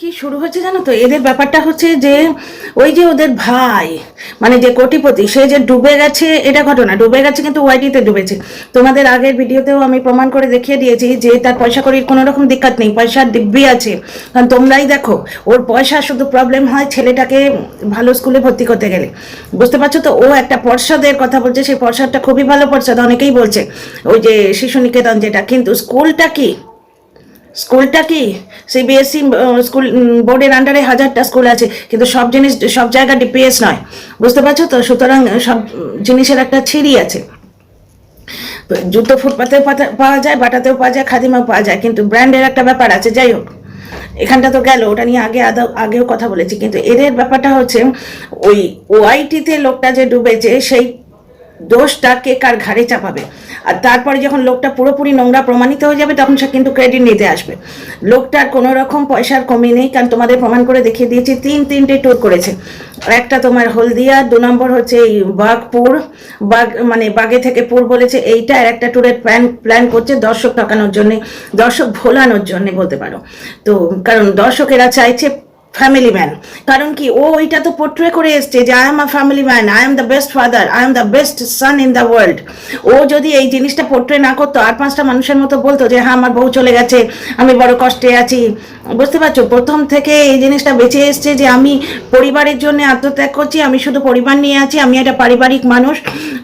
কি শুরু হচ্ছে জানো তো? এদের ব্যাপারটা হচ্ছে যে, ওই যে ওদের ভাই মানে যে কোটিপতি, সে যে ডুবে গেছে, এটা ঘটনা। ডুবে গেছে কিন্তু ওয়াইটিতে ডুবেছে। তোমাদের আগের ভিডিওতেও আমি প্রমাণ করে দেখিয়ে দিয়েছি যে তার পয়সা করির কোনো রকম দিক্কত নেই, পয়সার দিব্যি আছে। কারণ তোমরাই দেখো, ওর পয়সা শুধু প্রবলেম হয় ছেলেটাকে ভালো স্কুলে ভর্তি করতে গেলে। বুঝতে পারছ তো? ও একটা পর্ষদের কথা বলছে, সেই পর্ষদটা খুবই ভালো পর্ষদ, অনেকেই বলছে, ওই যে শিশু নিকেতন যেটা। কিন্তু স্কুলটা কি? স্কুলটা কি? সিবিএসসি স্কুল বোর্ডের আন্ডারে হাজারটা স্কুল আছে, কিন্তু সব জিনিস, সব জায়গা ডিপিএস নয়। বুঝতে পারছ তো? সুতরাং সব জিনিসের একটা ছিঁড়ি আছে। জুতো ফুটপাতেও পাতা- পাওয়া যায়, বাটাতেও পাওয়া যায়, খাদিমাও পাওয়া যায়, কিন্তু ব্র্যান্ডের একটা ব্যাপার আছে, যাই হোক। এখানটা তো গেল, ওটা নিয়ে আগে আদৌ, আগেও কথা বলেছি, কিন্তু এদের ব্যাপারটা হচ্ছে, ওই ওআইটিতে লোকটা যে ডুবেছে, সেই দোষটা কে কার ঘাড়ে চাপাবে। আর তারপরে যখন লোকটা পুরোপুরি নোংরা প্রমাণিত হয়ে যাবে, তখন সে কিন্তু ক্রেডিট নিতে আসবে। লোকটার কোনো রকম পয়সার কমি নেই, কারণ তোমাদের প্রমাণ করে দেখিয়ে দিয়েছি, তিন তিনটে ট্যুর করেছে। একটা তোমার হলদিয়া, দু নম্বর হচ্ছে এই বাঘপুর বাঘ মানে বাগে থেকে পুর বলেছে, এইটা আর একটা ট্যুরের প্ল্যান প্ল্যান করছে দর্শক ঠকানোর জন্যে, দর্শক ভোলানোর জন্যে বলতে পারো। তো কারণ দর্শকেরা চাইছে ফ্যামিলি ম্যান কারণ কি? ও ওইটা তো পোট্রে করে এসছে যে I am a family man I am the best father I am the best son in the world ও যদি এই জিনিসটা পোট্রে না করতো, আর পাঁচটা মানুষের মতো বলতো যে হ্যাঁ আমার বউ চলে গেছে, আমি বড় কষ্টে আছি। বুঝতে পারছ? প্রথম থেকে এই জিনিসটা বেঁচে এসছে যে, আমি পরিবারের জন্য আত্মত্যাগ করছি, আমি শুধু পরিবার নিয়ে আছি, আমি একটা পারিবারিক মানুষ,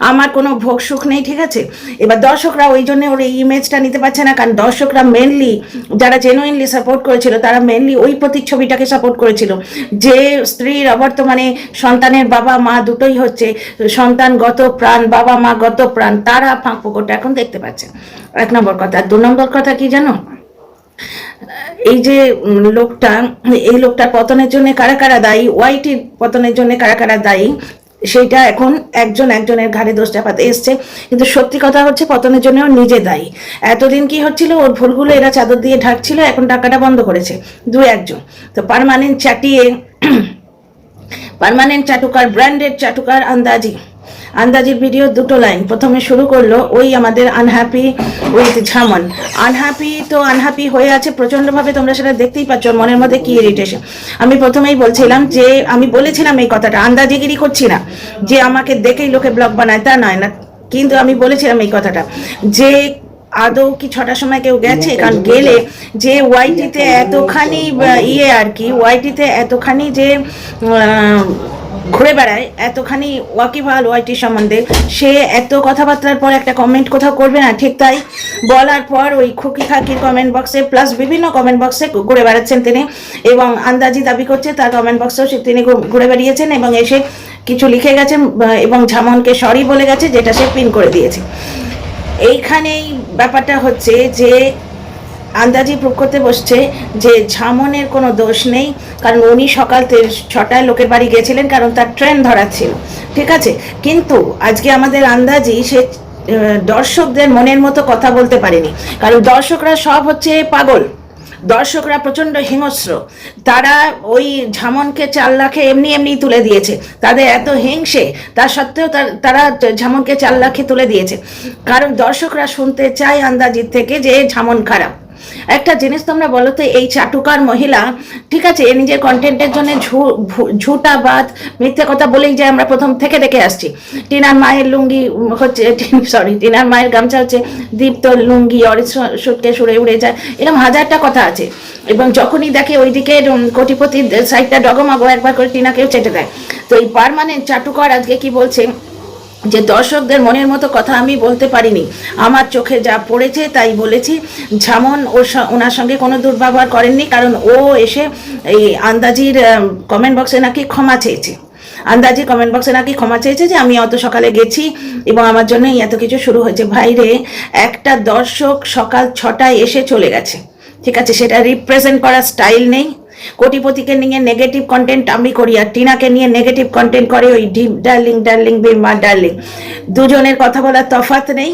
আমার কোনো ভোগ সুখ নেই, ঠিক আছে? এবার দর্শকরা ওই জন্য ওর এই ইমেজটা নিতে পারছে না, কারণ দর্শকরা মেনলি যারা জেনুইনলি সাপোর্ট করেছিল, তারা মেনলি ওই প্রতিচ্ছবিটাকে সাপোর্ট করেছিল। যে স্ত্রীর অবর্তমানে সন্তানের বাবা মা দুটোই হচ্ছে সন্তান গত প্রাণ, বাবা মা গত প্রাণ, তারা ফাঁক পুকুরটা এখন দেখতে পাচ্ছে। এক নম্বর কথা। দু নম্বর কথা কি জানো? এই যে লোকটা, এই লোকটার পতনের জন্য কারা কারা দায়ী? ওয়াইটির পতনের জন্য কারা কারা দায়ী? সেইটা এখন একজন একজনের ঘাড়ে দোষ চাপাতে এসছে। কিন্তু সত্যি কথা হচ্ছে পতনের জন্য নিজে দায়ী। এতদিন কি হচ্ছিল, ওর ভুলগুলো এরা চাদর দিয়ে ঢাকছিল, এখন টাকাটা বন্ধ করেছে দু একজন। তো পারমানেন্ট চাটিয়ে পারমানেন্ট চাটুকার ব্র্যান্ডেড চাটুকার আন্দাজি। আন্দাজির ভিডিও দুটো লাইন। প্রথমে শুরু করল, ওই আমাদের আনহ্যাপি উইথ ঝামন। আনহ্যাপি তো আনহ্যাপি হয়ে আছে, প্রচণ্ডভাবে তোমরা সেটা দেখতেই পাচ্ছ মনের মধ্যে কি ইরিটেশন আমি প্রথমেই বলছিলাম যে, আমি বলেছিলাম এই কথাটা, আন্দাজিগিরি করছি না, যে আমাকে দেখেই লোকে ব্লগ বানায়, তা নয় না, কিন্তু আমি বলেছিলাম এই কথাটা, যে আদৌ কি ছটার সময় কেউ গেছে? কারণ গেলে যে ওয়াইটিতে এতখানি ইয়ে আর কি, ওয়াইটিতে এতখানি যে ঘুরে বেড়ায়, এতখানি ওয়াকিবহাল ওয়াইটি সম্বন্ধে। সে এত কথাবার্তার পর একটা কমেন্ট কোথাও করবে না, ঠিক তাই বলার পর ওই খুকি খাকির কমেন্ট বক্সে প্লাস বিভিন্ন কমেন্ট বক্সে ঘুরে বেড়াচ্ছেন তিনি এবং আন্দাজি দাবি করছে তার কমেন্ট বক্সেও সে তিনি ঘুরে বেড়িয়েছেন এবং এসে কিছু লিখে গেছেন এবং ঝামনকে সরি বলে গেছে যেটা সে পিন করে দিয়েছে। এইখানেই ব্যাপারটা হচ্ছে যে আন্দাজি করতে বসছে যে ঝামনের কোনো দোষ নেই, কারণ উনি সকাল ছটায় লোকের বাড়ি গেছিলেন কারণ তার ট্রেন ধরা ছিল। ঠিক আছে? কিন্তু আজকে আমাদের আন্দাজি সে দর্শকদের মনের মতো কথা বলতে পারেনি। কারণ দর্শকরা সব হচ্ছে পাগল। দর্শকরা প্রচণ্ড হিংস্র। তারা ওই ঝামনকে চার লাখে এমনি এমনি তুলে দিয়েছে। তাদের এত হিংসে, তা সত্ত্বেও তার- তারা ঝামনকে চার লাখে তুলে দিয়েছে। কারণ দর্শকরা শুনতে চায় আন্দাজির থেকে যে ঝামন খারাপ। একটা জিনিস তোমরা বলো তো, এই চাটুকার মহিলা, ঠিক আছে, এ নিজের কন্টেন্টের জন্য ঝুটা বাদ মিথ্যে কথা বলেই যে আমরা প্রথম থেকে দেখে আসছি। টিনার মায়ের লুঙ্গি হচ্ছে সরি টিনার মায়ের গামছা হচ্ছে দীপ্ত লুঙ্গি অরিস সুটকে সুরে উড়ে যায়, এরকম হাজারটা কথা আছে। এবং যখনই দেখে ওইদিকে কোটিপতির সাইডটা ডগমাগো, একবার করে টিনাকেও চেটে দেয়। তো এই পারমানেন্ট চাটুকার আজকে কি বলছে যে দর্শকদের মনের মতো কথা আমি বলতে পারিনি। আমার চোখে যা পড়েছে তাই বলেছি। ঝামন ওর ওনার সঙ্গে কোনো দুর্ব্যবহার করেননি, কারণ ও এসে এই আন্দাজির কমেন্ট বক্সে নাকি ক্ষমা চেয়েছে। আন্দাজি কমেন্ট বক্সে নাকি ক্ষমা চেয়েছে যে আমি অত সকালে গেছি এবং আমার জন্যই এত কিছু শুরু হয়েছে। ভাইরে একটা দর্শক সকাল ছটায় এসে চলে গেছে। ঠিক আছে, সেটা রিপ্রেজেন্ট করার স্টাইল নেই। কোটিপতিকে নিয়ে নেগেটিভ কন্টেন্ট আমি করি আর টিনাকে নিয়ে নেগেটিভ কন্টেন্ট করে ওই ডিপ ডার্লিং ডার্লিং বিমা ডার্লিং। দুজনের কথা বলার তফাৎ নেই।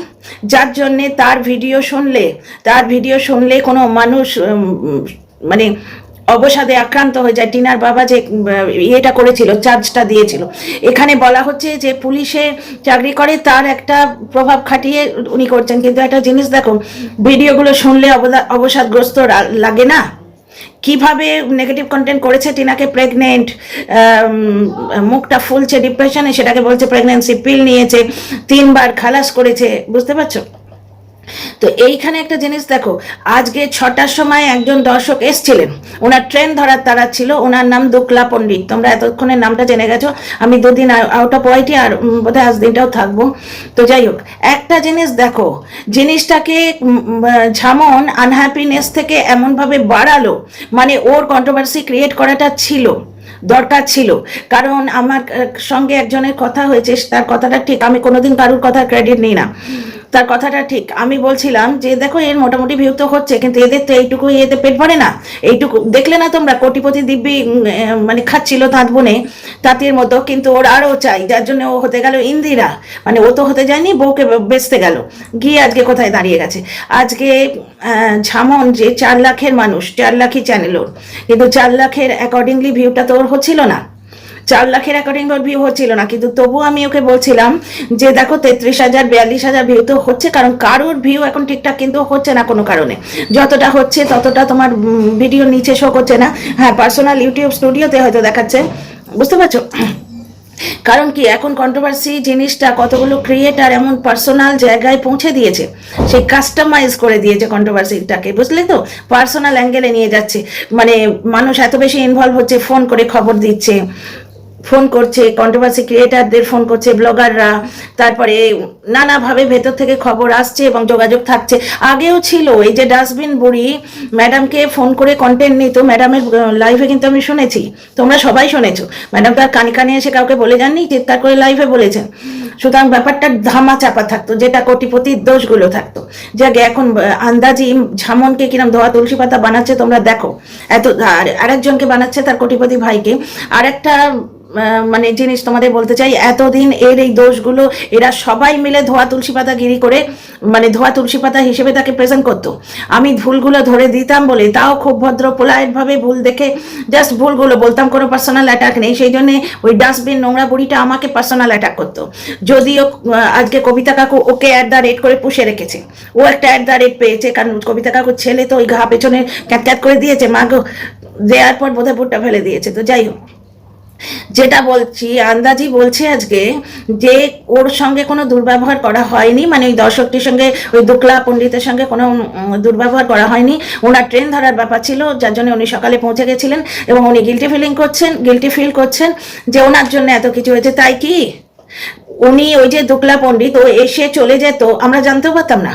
যার জন্যে তার ভিডিও শুনলে, তার ভিডিও শুনলে কোনো মানুষ মানে অবসাদে আক্রান্ত হয়ে যায়। টিনার বাবা যে ইয়েটা করেছিল চার্জটা দিয়েছিল। এখানে বলা হচ্ছে যে পুলিশে চাকরি করে, তার একটা প্রভাব খাটিয়ে উনি করছেন। কিন্তু একটা জিনিস দেখো ভিডিওগুলো শুনলে অবসাদগ্রস্ত লাগে না? কীভাবে নেগেটিভ কন্টেন্ট করেছে টিনাকে প্রেগনেন্ট মুখটা ফুলছে ডিপ্রেশনে সেটাকে বলছে প্রেগনেন্সি পিল নিয়েছে, তিনবার খালাস করেছে, বুঝতে পারছ? তো এইখানে একটা জিনিস দেখো, আজকে ছটার সময় একজন দর্শক এসছিলেন। ওনার ট্রেন ধরার তারা ছিল, ওনার নাম দুকলা পণ্ডিত। তোমরা এতক্ষণের নামটা জেনে গেছো, আমি দুদিন আউট অফ ওয়াইটি আর বোধহয় আজ দিনটাও থাকব। তো যাই হোক, একটা জিনিস দেখো, জিনিসটাকে ঝামন আনহ্যাপিনেস থেকে এমনভাবে বাড়ালো মানে ওর কন্ট্রোভার্সি ক্রিয়েট করাটা ছিল, দরকার ছিল। কারণ আমার সঙ্গে একজনের কথা হয়েছে, তার কথাটা ঠিক, আমি কোনোদিন কারোর কথা ক্রেডিট নিই না। তার কথাটা ঠিক। আমি বলছিলাম যে, দেখো, এর মোটামুটি ভিউ তো হচ্ছে কিন্তু এদের তো এইটুকু এতে পেট ভরে না। এইটুকু, দেখলে না তোমরা, কোটিপতি দিব্যি মানে খাচ্ছিল তাঁত বনে, তাঁতির মতো, কিন্তু ওর আরও চাই, যার জন্য ও হতে গেল ইন্দিরা। মানে ও তো হতে যায়নি, বউকে বেচতে গেল। গিয়ে আজকে কোথায় দাঁড়িয়ে গেছে? আজকে ঝামন যে চার লাখের মানুষ, চার লাখই চ্যানেল ওর। কিন্তু চার লাখের অ্যাকর্ডিংলি ভিউটা তো ওর হচ্ছিল না। চার লাখের ওর ভিউ হচ্ছিল না, কিন্তু তবু আমি ওকে বলছিলাম যে দেখো তেত্রিশ হাজার, বিয়াল্লিশ হাজার ভিউ তো হচ্ছে, কারণ কারোর ভিউ এখন ঠিকঠাক কিন্তু হচ্ছে না কোনো কারণে। যতটা হচ্ছে ততটা তোমার ভিডিও নিচে শো করছে না। হ্যাঁ পার্সোনাল ইউটিউব স্টুডিওতে হয়তো দেখাচ্ছে। বুঝতে পারছ? কারণ কি, এখন কন্ট্রোভার্সি জিনিসটা কতগুলো ক্রিয়েটার এমন পার্সোনাল জায়গায় পৌঁছে দিয়েছে সেই কাস্টমাইজ করে দিয়েছে কন্ট্রোভার্সিটাকে বুঝলে তো? পার্সোনাল অ্যাঙ্গেলে নিয়ে যাচ্ছে। মানে মানুষ এত বেশি ইনভলভ হচ্ছে ফোন করে খবর দিচ্ছে। ফোন করছে কন্ট্রোভার্সি ক্রিয়েটারদের ফোন করছে ব্লগাররা তারপরে নানাভাবে ভেতর থেকে খবর আসছে এবং যোগাযোগ থাকছে। আগেও ছিল এই যে ডাস্টবিন বুড়ি ম্যাডামকে ফোন করে কন্টেন্ট নিত ম্যাডামের লাইভে কিন্তু আমি শুনেছি তোমরা সবাই শুনেছো। ম্যাডাম তার কানে কানে এসে কাউকে বলে যাননি চিৎকার করে লাইভে বলেছেন। সুতরাং ব্যাপারটা ধামা চাপা থাকতো যেটা কোটিপতির দোষগুলো থাকতো। যাকে এখন আন্দাজি ঝামনকে কিরম ধোয়া তুলসী পাতা বানাচ্ছে তোমরা দেখো। এত আর আরেকজনকে বানাচ্ছে তার কোটিপতি ভাইকে। আরেকটা আহ, মানে জিনিস তোমাদের বলতে চাই, এতদিন এর এই দোষগুলো, এরা সবাই মিলে ধোয়া তুলসী পাতা গিরি করে মানে ধোয়া তুলসী পাতা হিসেবে তাকে প্রেজেন্ট করতো। আমি ভুলগুলো ধরে দিতাম বলে, তাও খুব ভদ্র পোলাইট ভাবে ভুল দেখে জাস্ট ভুলগুলো বলতাম, কোনো পার্সোনাল অ্যাটাক নেই। সেই জন্যে ওই ডাস্টবিন নোংরা বুড়িটা আমাকে পার্সোনাল অ্যাটাক করতো। যদিও আজকে কবিতা কাকু ওকে অ্যাট দ্য রেট করে পুষে রেখেছে। ও একটা অ্যাট দ্য রেট পেয়েছে, কারণ কবিতা কাকুর ছেলে তো ওই ঘা পেছনে ক্যাট ক্যাট করে দিয়েছে। মা গো, দেওয়ার পর বোধহয় বুটটা ফেলে দিয়েছে। তো যাই হোক। যেটা বলছি, আন্দাজি বলছে আজকে যে ওর সঙ্গে কোনো দুর্ব্যবহার করা হয়নি মানে ওই দর্শকটির সঙ্গে, ওই দুকলা পণ্ডিতের সঙ্গে কোনো দুর্ব্যবহার করা হয়নি। ওনার ট্রেন ধরার ব্যাপার ছিল, যার জন্য উনি সকালে পৌঁছে গেছিলেন এবং উনি গিলটি ফিলিং করছেন গিলটি ফিল করছেন যে ওনার জন্য এত কিছু হয়েছে। তাই কি? উনি ওই যে দুকলা পণ্ডিত, ও এসে চলে যেত, আমরা জানতেও পারতাম না।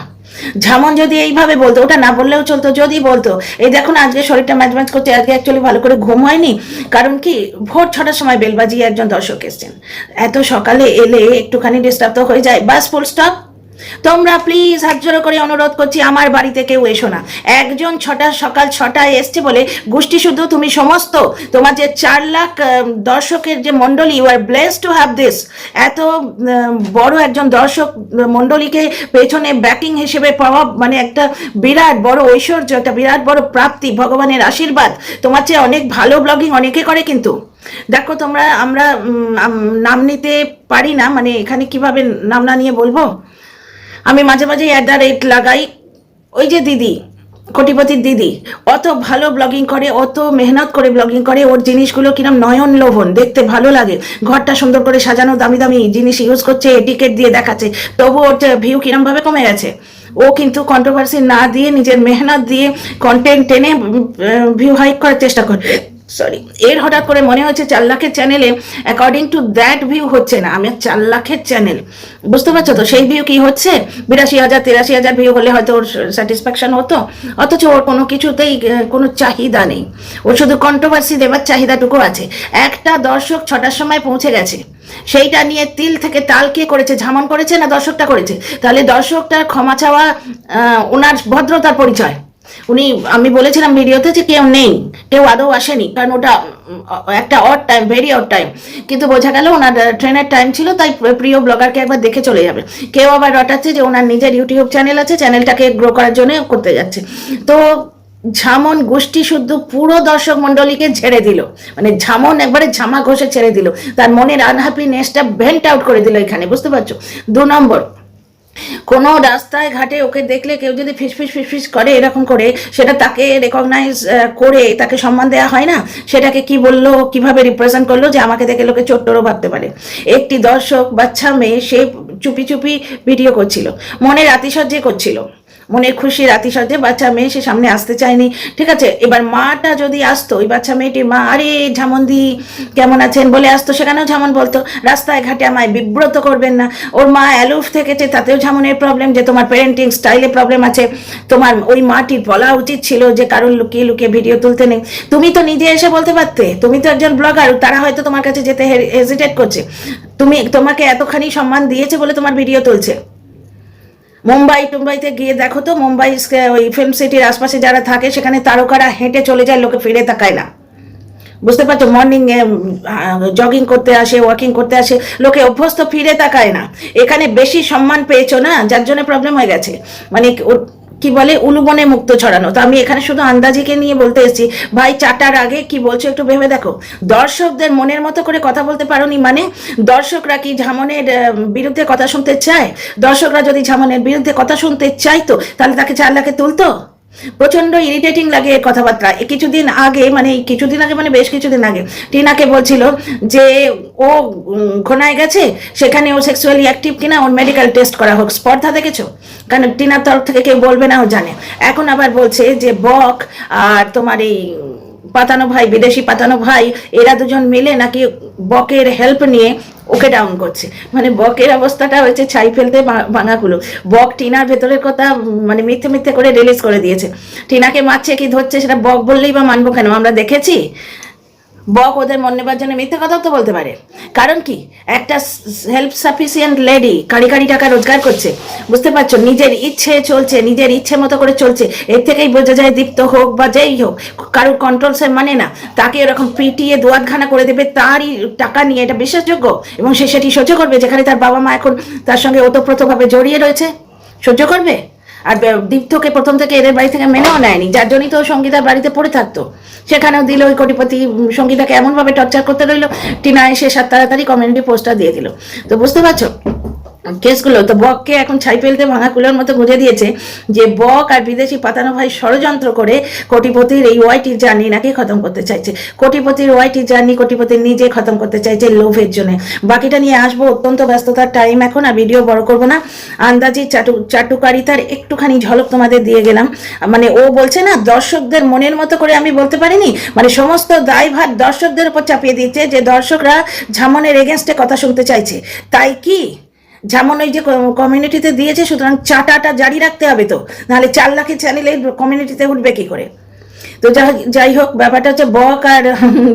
ঝামন যদি এইভাবে বলতো, ওটা না বললেও চলতো, যদি বলতো, এই দেখুন আজকে শরীরটা ম্যাচ ম্যাচ করছে, আজকে অ্যাকচুয়ালি ভালো করে ঘুম হয়নি, কারণ কি, ভোর ছটার সময় বেল বাজিয়ে একজন দর্শক এসছেন। এত সকালে এলে একটুখানি ডিস্টার্ব তো হয়ে যায়, বাস ফুল স্টপ তোমরা প্লিজ হাত জোড়ো করে অনুরোধ করছি, আমার বাড়িতে কেউ এসো না। একজন ছটা, সকাল ছটায় এসছে বলে গোষ্ঠী শুধু তুমি সমস্ত তোমার যে চার লাখ দর্শকের যে মণ্ডলী you are bless to have this এত বড় একজন দর্শক মণ্ডলীকে পেছনে ব্যাকিং হিসেবে পাওয়া মানে একটা বিরাট বড় ঐশ্বর্য, একটা বিরাট বড় প্রাপ্তি, ভগবানের আশীর্বাদ। তোমার চেয়ে অনেক ভালো ব্লগিং অনেকে করে কিন্তু। দেখো তোমরা, আমরা নাম নিতে পারি না মানে এখানে কীভাবে নাম না নিয়ে বলব? আমি মাঝে মাঝে অ্যাট দ্য রেট লাগাই। ওই যে দিদি, কোটিপতির দিদি অত ভালো ব্লগিং করে অত মেহনত করে ব্লগিং করে, ওর জিনিসগুলো কিরম নয়ন লোভন, দেখতে ভালো লাগে। ঘরটা সুন্দর করে সাজানো, দামি দামি জিনিস ইউজ করছে টিকিট দিয়ে দেখাচ্ছে তবু ওর ভিউ কিরমভাবে কমে গেছে। ও কিন্তু কন্ট্রোভার্সি না দিয়ে, নিজের মেহনত দিয়ে কন্টেন্ট টেনে ভিউ হাইক করার চেষ্টা করে। সরি এর হঠাৎ করে মনে হচ্ছে চার লাখের চ্যানেলে অ্যাকর্ডিং টু দ্যাট ভিউ হচ্ছে না। আমি চার লাখের চ্যানেল বুঝতে পারছ তো? সেই ভিউ কি হচ্ছে? বিরাশি হাজার, তিরাশি হাজার ভিউ হলে হয়তো ওর স্যাটিসফ্যাকশন হতো। অথচ ওর কোনো কিছুতেই কোনো চাহিদা নেই। ওর শুধু কন্ট্রোভার্সি দেবার চাহিদাটুকু আছে। একটা দর্শক ছটার সময় পৌঁছে গেছে। সেইটা নিয়ে তিল থেকে তাল কে করেছে? ঝামন করেছে না দর্শকটা করেছে? তাহলে দর্শকটার ক্ষমা চাওয়া ওনার ভদ্রতার পরিচয়। উনি, আমি বলেছিলাম ভিডিওতে যে কেউ নেই, কেউ আদৌ আসেনি, কারণ ওটা একটা odd time very odd time কিন্তু বোঝা গেল ওনার ট্রেনের টাইম ছিল, তাই প্রিয় ব্লগারকে একবার দেখে চলে যাবে। কেউ আবার রটাচ্ছে যে ওনার নিজের ইউটিউব চ্যানেল আছে চ্যানেলটাকে গ্রো করার জন্য করতে যাচ্ছে। তো ঝামন গোষ্ঠী শুদ্ধ পুরো দর্শক মণ্ডলীকে ছেড়ে দিল। মানে ঝামন একবারে ঝামা ঘষে ছেড়ে দিল। তার মনের আনহ্যাপিনেসটা ভেন্ট আউট করে দিল এখানে, বুঝতে পারছ? দু নম্বর কোনো রাস্তায় ঘাটে ওকে দেখলে কেউ যদি ফিসফিস ফিসফিস করে এরকম করে, সেটা তাকে রেকগনাইজ করে তাকে সম্মান দেওয়া হয় না? সেটাকে কি বলল, কীভাবে রিপ্রেজেন্ট করল যে আমাকে দেখে লোকে চোট্টরও ভাবতে পারে? একটি দর্শক, বাচ্চা, মেয়ে, সে চুপি চুপি ভিডিও করছিল। মনের আতিশয্যে করছিল। মনের খুশি রাতিসজ্জে বাচ্চা মেয়ে সে সামনে আসতে চায়নি। ঠিক আছে? এবার মাটা যদি আসতো, ওই বাচ্চা মেয়েটির মা, আরে, ঝামন্দি, কেমন আছেন? বলে আসতো, সেখানেও ঝামন বলতো, রাস্তায় ঘাটে আমায় বিব্রত করবেন না। ওর মা অ্যালুফ থেকেছে, তাতেও ঝামনের প্রবলেম যে তোমার প্যারেন্টিং স্টাইলে প্রবলেম আছে। তোমার ওই মাটির বলা উচিত ছিল যে কারোর লুকিয়ে লুকিয়ে ভিডিও তুলতে নেই। তুমি তো নিজে এসে বলতে পারতে, তুমি তো একজন ব্লগার তারা হয়তো তোমার কাছে যেতে হেজিটেট করছে। তুমি, তোমাকে এতখানি সম্মান দিয়েছে বলে তোমার ভিডিও তুলছে। মুম্বাই টুম্বাইতে গিয়ে দেখো তো, মুম্বাই ওই ফিল্ম সিটির আশপাশে যারা থাকে, সেখানে তারকারা হেঁটে চলে যায়, লোকে ফিরে তাকায় না। বুঝতে পারছ? মর্নিং এ জগিং করতে আসে ওয়াকিং করতে আসে, লোকে অভ্যস্ত ফিরে তাকায় না। এখানে বেশি সম্মান পেয়েছ না? যার জন্য প্রবলেম হয়ে গেছে। মানে কি বলে, উলুবনে মুক্ত ছড়ানো। তো আমি এখানে শুধু আন্দাজিকে নিয়ে বলতে এসেছি। ভাই চারটার আগে কি বলছো একটু ভেবে দেখো। দর্শকদের মনের মতো করে কথা বলতে পারোনি মানে দর্শকরা কি ঝামনের বিরুদ্ধে কথা শুনতে চায়? দর্শকরা যদি ঝামনের বিরুদ্ধে কথা শুনতে চাইতো, তাহলে তাকে চার লাখে তুলতো? প্রচণ্ড ইরিটেটিং লাগে কথাবার্তা। কিছুদিন আগে মানে কিছুদিন আগে মানে বেশ কিছুদিন আগে, টিনাকে বলছিল যে ও ঘনায় গেছে, সেখানে ও সেক্সুয়ালি অ্যাক্টিভ কিনা, ওর মেডিকেল টেস্ট করা হোক। স্পর্ধা দেখেছ? কারণ টিনার তরফ থেকে কেউ বলবে না ও জানে। এখন আবার বলছে যে, বক আর তোমার এই পাতানো ভাই, বিদেশি পাতানো ভাই, এরা দুজন মিলে নাকি বকের হেল্প নিয়ে ওকে ডাউন করছে। মানে বকের অবস্থাটা হয়েছে ছাই ফেলতে ভাঙাগুলো বক টিনার ভেতরের কথা মানে মিথ্যে মিথ্যে করে রিলিজ করে দিয়েছে। টিনাকে মারছে কি ধরছে সেটা বক বললেই বা মানবো কেন? আমরা দেখেছি? বক ওদের মন নেবার জন্য মিথ্যে কথাও তো বলতে পারে। কারণ কি? একটা সেলফ সাফিসিয়েন্ট লেডি কাড়ি কাড়ি টাকা রোজগার করছে। বুঝতে পারছ? নিজের ইচ্ছে চলছে, নিজের ইচ্ছে মতো করে চলছে। এর থেকেই বোঝা যায় দীপ্ত হোক বা যেই হোক, কারোর কন্ট্রোল সে মানে না। তাকে এরকম পিটিয়ে দোয়াতখানা করে দেবে, তারই টাকা নিয়ে এটা বিশ্বাসযোগ্য? এবং সে সেটি সহ্য করবে, যেখানে তার বাবা মা এখন তার সঙ্গে ওতপ্রোতভাবে জড়িয়ে রয়েছে? সহ্য করবে? আর দীপ্তকে প্রথম থেকে এদের বাড়ি থেকে মেনেও নেয়নি। যার জন্যই তো সঙ্গীতার বাড়িতে পড়ে থাকতো। সেখানেও দিল ওই কোটিপতি সঙ্গীতাকে এমনভাবে টর্চার করতে রইল টিনা এসে সাত তাড়াতাড়ি কমিউনিটি পোস্টটা দিয়ে দিল। তো বুঝতে পারছ? কেসগুলো, তো বককে এখন ছাই ফেলতে ভাঙা কুলের মতো বুঝে দিয়েছে যে বক আর বিদেশি পাতানো ভাই ষড়যন্ত্র করে কোটিপতির এই ওয়াইটির জার্নি নাকি খতম করতে চাইছে। কোটিপতির ওয়াইটির জার্নি কোটিপতির নিজে খতম করতে চাইছে লোভের জন্য। বাকিটা নিয়ে আসব অত্যন্ত ব্যস্ততার টাইম এখন, আর ভিডিও বড় করব না। আন্দাজি চাটু, চাটুকারিতার একটুখানি ঝলক তোমাদের দিয়ে গেলাম। মানে ও বলছে না, দর্শকদের মনের মতো করে আমি বলতে পারিনি? মানে সমস্ত দায়ভার দর্শকদের উপর চাপিয়ে দিচ্ছে যে দর্শকরা ঝামনের এগেনস্টে কথা শুনতে চাইছে। তাই কি? যেমন ওই যে কমিউনিটিতে দিয়েছে, সুতরাং চাটাটা জারি রাখতে হবে তো। নাহলে চার লাখের চ্যানেলে কমিউনিটিতে উঠবে কি করে? তো যাই হোক, ব্যাপারটা হচ্ছে বক আর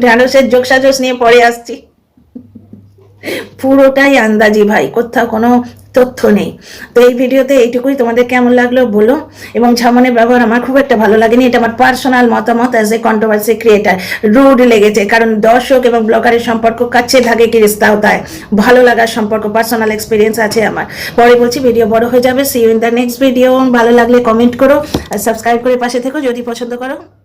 ঢ্যাঁড়সের যোগসাজস নিয়ে পরে আসছি। পুরোটাই আন্দাজি ভাই, কোথাও কোনো তথ্য নেই। তো এই ভিডিওতে এইটুকুই। তোমাদের কেমন লাগল বলো। এবং ঝামনের ব্যবহার আমার খুব একটা ভালো লাগেনি। এটা আমার পার্সোনাল মতামত as a controversy creator rude লেগেছে। কারণ দর্শক এবং ব্লগারের সম্পর্ক কাছে ধাগে কি রিস্তা হতা হয় ভালো লাগার সম্পর্ক পার্সোনাল এক্সপিরিয়েন্স আছে আমার। পরে বলছি ভিডিও বড় হয়ে যাবে। See you in the next video ভালো লাগলে কমেন্ট করো। আর সাবস্ক্রাইব করে পাশে থেকো। যদি পছন্দ করো।